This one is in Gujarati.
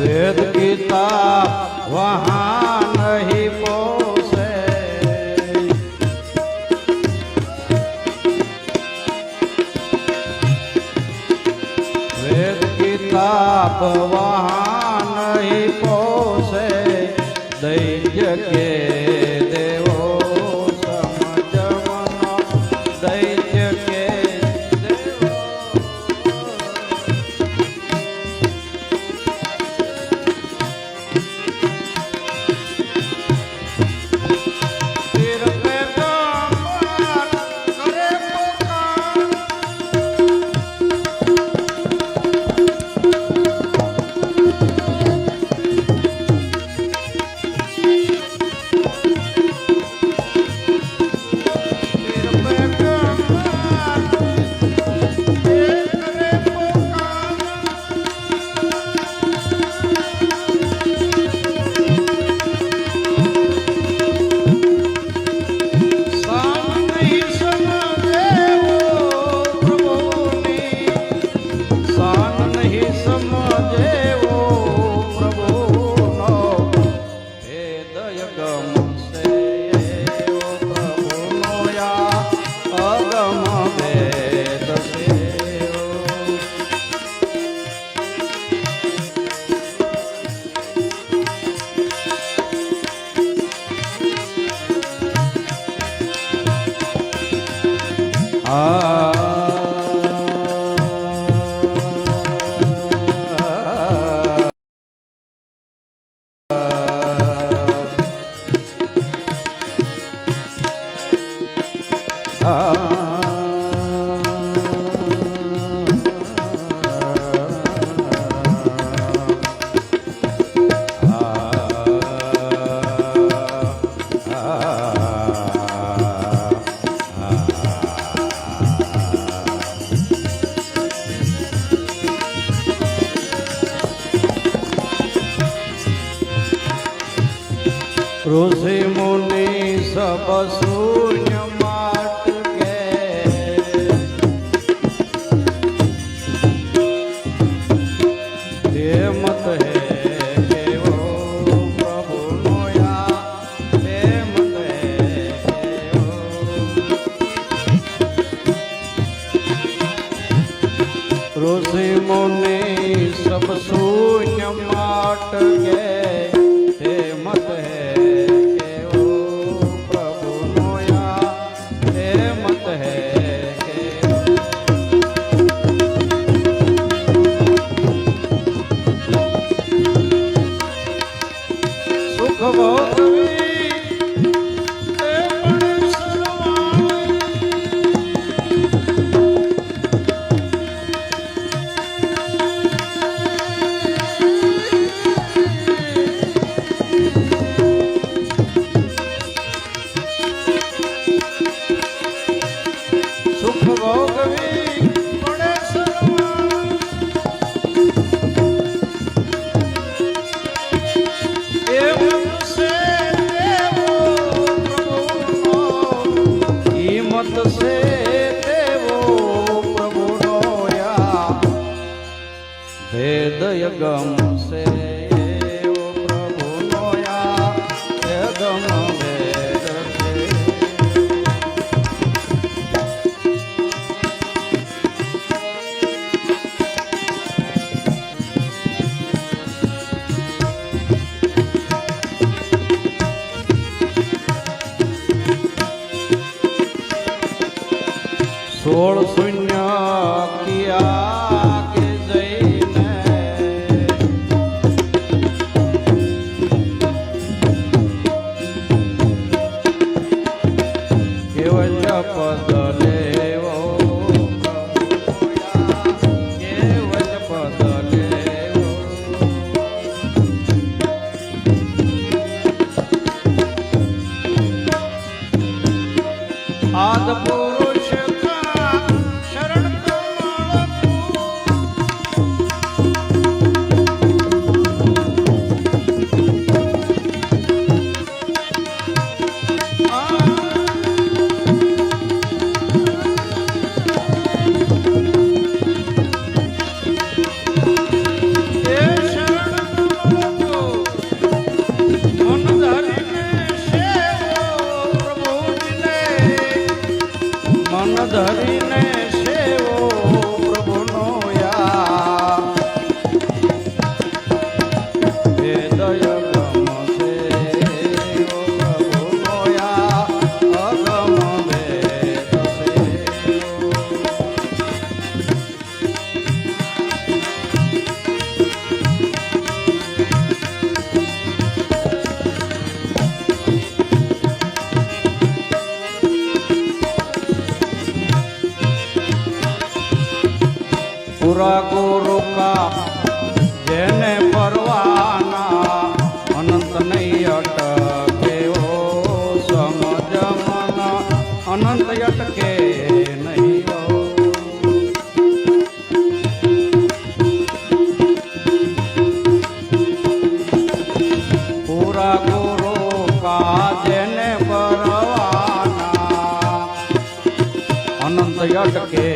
વેદ ગીતા વહા નહીં પોસે. વેદ ગીતા ઋષિ મુનિ સબ શૂન્યમ હૃદય ગમશે પ્રભુનો યા ગમે સોળ Sadari પૂરા ગુરુ કા જેને પરવાના, અનંત નહીં અટકે ઓ સમજ મન અનંત અટકે નહીં પૂરા ગુરુ કાજને પરવાના, અનંત અટકે